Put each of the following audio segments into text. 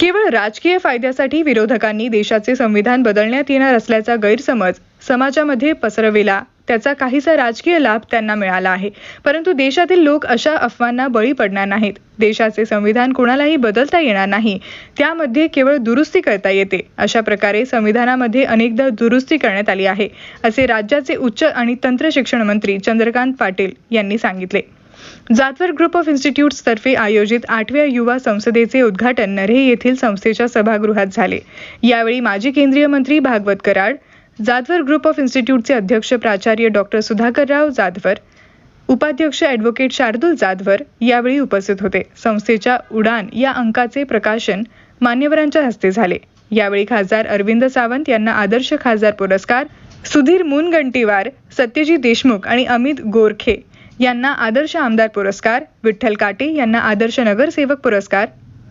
केवळ राजकीय फायद्यासाठी विरोधकांनी देशाचे संविधान बदलण्यात येणार असल्याचा गैरसमज समाजामध्ये पसरविला. त्याचा काहीसा राजकीय लाभ त्यांना मिळाला आहे. परंतु देशातील लोक अशा अफवांना बळी पडणार नाहीत. देशाचे संविधान कोणालाही बदलता येणार नाही. त्यामध्ये केवळ दुरुस्ती करता येते. अशा प्रकारे संविधानामध्ये अनेकदा दुरुस्ती करण्यात आली आहे असे राज्याचे उच्च आणि तंत्र शिक्षण मंत्री चंद्रकांत पाटील यांनी सांगितले. जातवर ग्रुप ऑफ इन्स्टिट्यूट्स तर्फे आयोजित आठव्या युवा संसदेचे उद्घाटन नरहे येथील संस्थेच्या सभागृहात झाले. यावेळी माजी केंद्रीय मंत्री भागवत कराड जाधवर ग्रुप ऑफ इन्स्टिट्यूटचे अध्यक्ष प्राचार्य डॉक्टर सुधाकरराव जाधवर उपाध्यक्ष ॲडव्होकेट शार्दूल जाधवर यावेळी उपस्थित होते. संस्थेच्या उडान या अंकाचे प्रकाशन मान्यवरांच्या हस्ते झाले. यावेळी खासदार अरविंद सावंत यांना आदर्श खासदार पुरस्कार सुधीर मुनगंटीवार सत्यजित देशमुख आणि अमित गोरखे यांना आदर्श आमदार पुरस्कार विठ्ठल काटे यांना आदर्श नगरसेवक पुरस्कार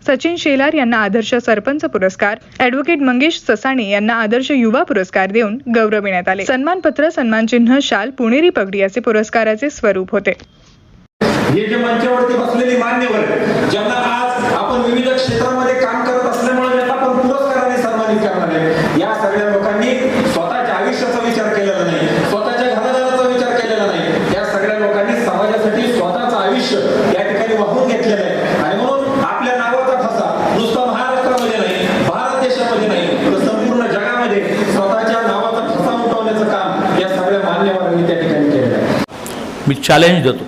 सचिन शेलार यांना आदर्श सरपंच पुरस्कार ॲडव्होकेट मंगेश ससाणे यांना आदर्श युवा पुरस्कार देऊन गौरविण्यात आले. सन्मानपत्र सन्मानचिन्ह शाल पुणेरी पगडी असे पुरस्काराचे स्वरूप होते. हे जे मंचावरती बसलेली मान्यवर ज्यांना आज आपण विविध क्षेत्रामध्ये काम करत असल्यामुळे आपण पुरस्काराने सन्मानित करणार आहे. या सगळ्या लोकांनी स्वतःच्या आयुष्याचा विचार केलेला नाही स्वतःच्या घरादाराचा विचार केलेला नाही या सगळ्या लोकांनी समाजासाठी स्वतःचं आयुष्य या ठिकाणी वाहून घेतलेलं आहे आणि म्हणून आपल्या नावाचा ठसा नुसता महाराष्ट्रामध्ये नाही भारत देशामध्ये नाही तर संपूर्ण जगामध्ये स्वतःच्या नावाचा ठसा उठवण्याचं काम या सगळ्या मान्यवरांनी त्या ठिकाणी केलेलं आहे मी चॅलेंज देतो.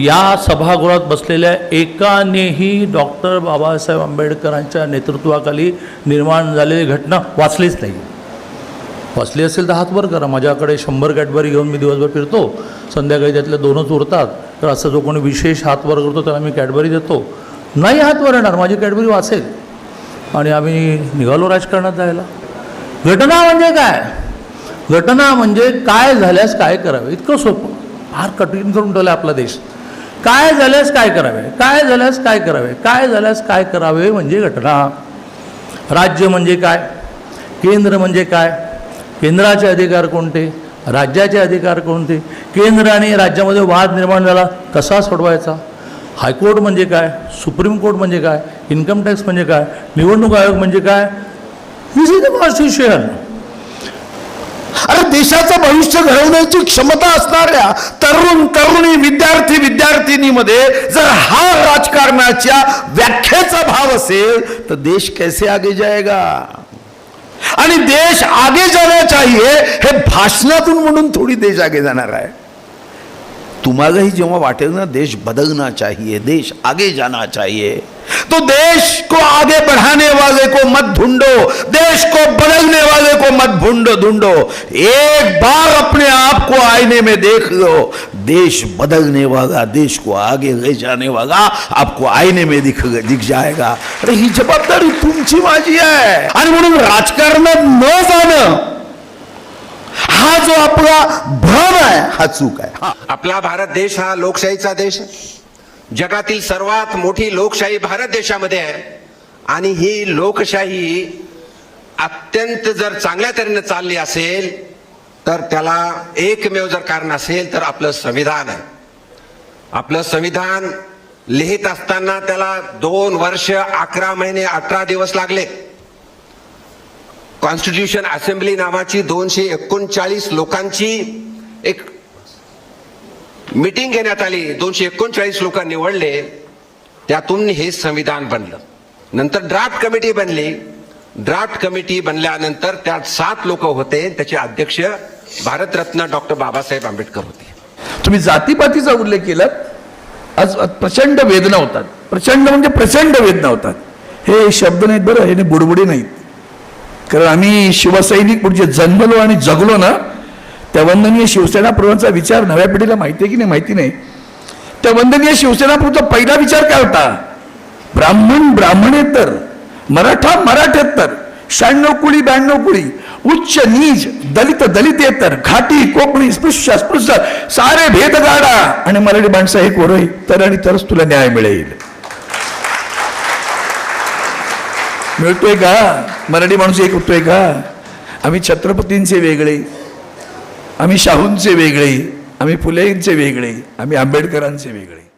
या सभागृहात बसलेल्या एकानेही डॉक्टर बाबासाहेब आंबेडकरांच्या नेतृत्वाखाली निर्माण झालेली घटना वाचलीच नाही. वाचली असेल तर हात वर करा. माझ्याकडे शंभर कॅडबरी घेऊन मी दिवसभर फिरतो. संध्याकाळी त्यातले दोनच उरतात. तर असं जो कोणी विशेष हात वर करतो त्याला मी कॅडबरी देतो. नाही हात वर येणार. माझी कॅडबरी वाचेल. आणि आम्ही निघालो राजकारणात जायला. घटना म्हणजे काय? घटना म्हणजे काय झाल्यास काय करावे? इतकं सोपं. फार कठीण करून ठेवलं आपला देश. काय झाल्यास काय करावे? काय झाल्यास काय करावे? काय झाल्यास काय करावे म्हणजे घटना. राज्य म्हणजे काय? केंद्र म्हणजे काय? केंद्राचे अधिकार कोणते? राज्याचे अधिकार कोणते? केंद्र आणि राज्यामध्ये वाद निर्माण झाला कसा सोडवायचा? हायकोर्ट म्हणजे काय? सुप्रीम कोर्ट म्हणजे काय? इन्कम टॅक्स म्हणजे काय? निवडणूक आयोग म्हणजे काय? दिस इज द कॉन्स्टिट्युशन अरे देशाचं भविष्य घडवण्याची क्षमता असणाऱ्या तरुण तरुणी विद्यार्थी विद्यार्थिनीमध्ये जर हा राजकारणाच्या व्याख्येचा भाव असेल तर देश कैसे आगे जाएगा आणि देश आगे जाना चाहिए हे भाषणातून म्हणून थोडी देश आगे जाणार आहे. तुम्हालाही जेव्हा वाटेल ना, देश बदलना चाहिए, देश आगे जाना चाहिए. तो देश को आगे बढ़ाने वाले को मत ढूंढो, देश को बदलने वाले को मत ढूंढो ढूंढो. एक बार अपने आप को आईने में देख लो, देश बदलने वाला, देश को आगे ले जाने वाला आपको आईने में दिख दिख जाएगा. अरे, ही जबाबदारी तुमची माझी आहे. आणि म्हणून न जाणं हा जो आपला भ्रम आहे हा चूक आहे. आपला भारत देश हा लोकशाहीचा देश आहे. जगातील सर्वात मोठी लोकशाही भारत देशामध्ये आहे. आणि ही लोकशाही अत्यंत जर चांगल्या तऱ्हेने चालली असेल तर त्याला एकमेव जर कारण असेल तर आपलं संविधान आहे. आपलं संविधान लिहित असताना त्याला दोन वर्ष अकरा महिने अठरा दिवस लागले कॉन्स्टिट्यूशन असेंब्ली नावाची दोनशे एकोणचाळीस लोकांची एक मिटिंग घेण्यात आली. दोनशे एकोणचाळीस लोक निवडले. त्यातून हे संविधान बनलं. नंतर ड्राफ्ट कमिटी बनली. ड्राफ्ट कमिटी बनल्यानंतर त्यात सात लोक होते. त्याचे अध्यक्ष भारतरत्न डॉक्टर बाबासाहेब आंबेडकर होते. तुम्ही जातीपातीचा उल्लेख केला आज प्रचंड वेदना होतात. प्रचंड म्हणजे प्रचंड वेदना होतात. हे शब्द नाहीत बरं. हे बुडबुडी नाहीत. कारण आम्ही शिवसैनिक म्हणजे जन्मलो आणि जगलो ना त्या वंदनीय शिवसेनाप्रभूंचा विचार नव्या पिढीला माहिती आहे की नाही माहिती नाही. त्या वंदनीय शिवसेनाप्रभूंचा पहिला विचार काय होता? ब्राह्मण ब्राह्मणेतर मराठा मराठेतर शहाण्णव कुळी ब्याण्णव कुळी उच्च नीच दलित दलितेतर घाटी कोकणी स्पृश्य स्पृश्य सारे भेद गाडा आणि मराठी माणसं हे कोरही तर आणि तरच तुला न्याय मिळेल. मिळतोय का? मराठी माणूस एक होतोय का? आम्ही छत्रपतींचे वेगळे आम्ही शाहूंचे वेगळे आम्ही फुलेंचे वेगळे आम्ही आंबेडकरांचे वेगळे.